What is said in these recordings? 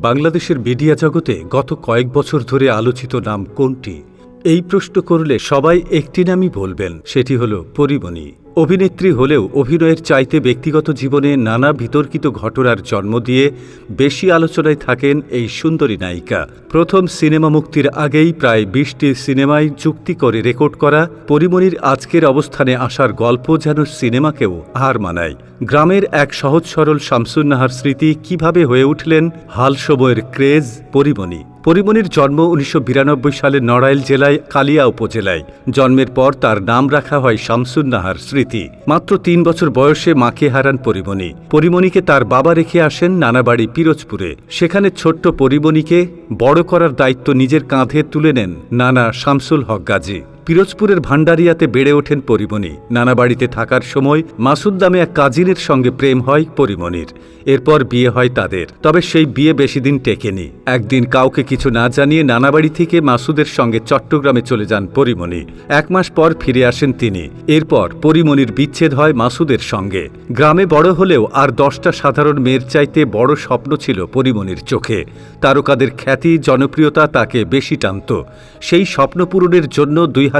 বাংলাদেশের মিডিয়া জগতে গত কয়েক বছর ধরে আলোচিত নাম কোনটি? এই প্রশ্ন করলে সবাই একটি নামই বলবেন, সেটি হল পরিমণি। অভিনেত্রী হলেও অভিনয়ের চাইতে ব্যক্তিগত জীবনে নানা বিতর্কিত ঘটনার জন্ম দিয়ে বেশি আলোচনায় থাকেন এই সুন্দরী নায়িকা। প্রথম সিনেমা মুক্তির আগেই প্রায় বিশটি সিনেমায় চুক্তি করে রেকর্ড করা পরিমণির আজকের অবস্থানে আসার গল্প যেন সিনেমাকেও হার মানায়। গ্রামের এক সহজ সরল শামসুন্নাহার স্মৃতি কীভাবে হয়ে উঠলেন হাল সময়ের ক্রেজ পরিমণি। পরিমণির জন্ম উনিশশো বিরানব্বই সালে নড়াইল জেলায় কালিয়া উপজেলায়। জন্মের পর তার নাম রাখা হয় শামসুন নাহার স্মৃতি। মাত্র তিন বছর বয়সে মাকে হারান পরিমণি। পরিমণিকে তার বাবা রেখে আসেন নানাবাড়ি পিরোজপুরে। সেখানে ছোট্ট পরিমণিকে বড় করার দায়িত্ব নিজের কাঁধে তুলে নেন নানা শামসুল হক গাজী। পিরোজপুরের ভান্ডারিয়াতে বেড়ে ওঠেন পরিমণি। নানা বাড়িতে থাকার সময় মাসুদ নামে এক কাজিনের সঙ্গে প্রেম হয় পরিমণির। এরপর বিয়ে হয় তাদের। তবে সেই বিয়ে বেশি দিন টেকেনি। একদিন কাউকে কিছু না জানিয়ে নানা বাড়ি থেকে মাসুদের সঙ্গে চট্টগ্রামে চলে যান পরিমণি। এক মাস পর ফিরে আসেন তিনি। এরপর পরিমণির বিচ্ছেদ হয় মাসুদের সঙ্গে। গ্রামে বড় হলেও আর দশটা সাধারণ মেয়ের চাইতে বড় স্বপ্ন ছিল পরিমণির চোখে। তারকাদের খ্যাতি, জনপ্রিয়তা তাকে বেশি টানত। সেই স্বপ্ন পূরণের জন্য দুই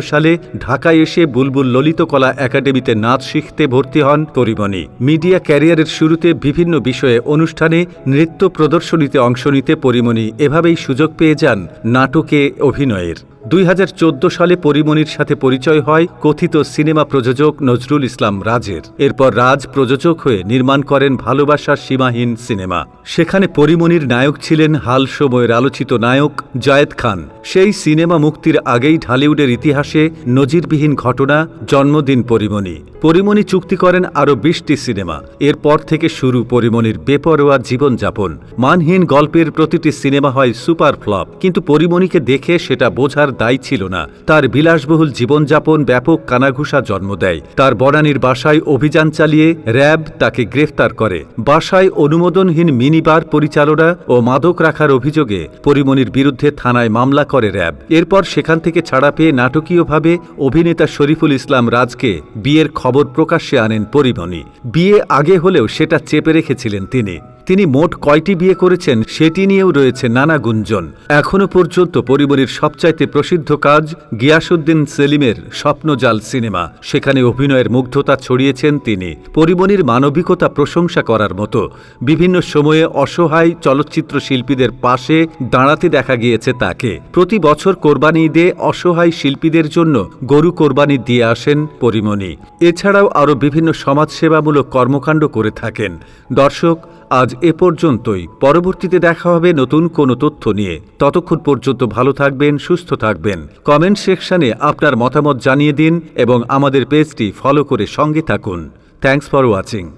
সালে ঢাকায় এসে বুলবুল ললিতকলা একাডেমিতে নাচ শিখতে ভর্তি হন পরিমণি মিডিয়া ক্যারিয়ারের শুরুতে বিভিন্ন বিষয়ে অনুষ্ঠানে নৃত্য প্রদর্শনীতে অংশ নিতে পরিমণি এভাবেই সুযোগ পেয়ে যান নাটকে অভিনয়ের। দুই হাজার চোদ্দ সালে পরিমণির সাথে পরিচয় হয় কথিত সিনেমা প্রযোজক নজরুল ইসলাম রাজের। এরপর রাজ প্রযোজক হয়ে নির্মাণ করেন ভালোবাসার সীমাহীন সিনেমা। সেখানে পরিমণির নায়ক ছিলেন হাল সময়ের আলোচিত নায়ক জায়েদ খান। সেই সিনেমা মুক্তির আগেই ঢালিউডের ইতিহাসে নজিরবিহীন ঘটনা, জন্মদিন পরিমণি। পরিমণি চুক্তি করেন আরও বিশটি সিনেমা। এরপর থেকে শুরু পরিমণির বেপরোয়া জীবনযাপন। মানহীন গল্পের প্রতিটি সিনেমা হয় সুপার ফ্লপ। কিন্তু পরিমণিকে দেখে সেটা বোঝার দায়ী ছিল না। তার বিলাসবহুল জীবনযাপন ব্যাপক কানাঘুষা জন্ম দেয়। তার বনানীর বাসায় অভিযান চালিয়ে র্যাব তাকে গ্রেফতার করে। বাসায় অনুমোদনহীন মিনিবার পরিচালনা ও মাদক রাখার অভিযোগে পরিমণির বিরুদ্ধে থানায় মামলা করে র্যাব। এরপর সেখান থেকে ছাড়া পেয়ে নাটকীয়ভাবে অভিনেতা শরীফুল ইসলাম রাজকে বিয়ের খবর প্রকাশ্যে আনেন পরিমণি বিয়ে আগে হলেও সেটা চেপে রেখেছিলেন তিনি। তিনি মোট কয়টি বিয়ে করেছেন সেটি নিয়েও রয়েছে নানা গুঞ্জন। এখনও পর্যন্ত পরিমণির সবচাইতে প্রসিদ্ধ কাজ গিয়াসুদ্দিন সেলিমের স্বপ্নজাল সিনেমা। সেখানে অভিনয়ের মুগ্ধতা ছড়িয়েছেন তিনি। পরিমণির মানবিকতা প্রশংসা করার মতো। বিভিন্ন সময়ে অসহায় চলচ্চিত্র শিল্পীদের পাশে দাঁড়াতে দেখা গিয়েছে তাকে। প্রতি বছর কোরবানি ঈদে অসহায় শিল্পীদের জন্য গরু কোরবানি দিয়ে আসেন পরিমণি। এছাড়াও আরও বিভিন্ন সমাজসেবামূলক কর্মকাণ্ড করে থাকেন। দর্শক, আজ এ পর্যন্তই। পরবর্তীতে দেখা হবে নতুন কোনো তথ্য নিয়ে। ততক্ষণ পর্যন্ত ভালো থাকবেন, সুস্থ থাকবেন। কমেন্ট সেকশনে আপনার মতামত জানিয়ে দিন এবং আমাদের পেজটি ফলো করে সঙ্গে থাকুন। Thanks for watching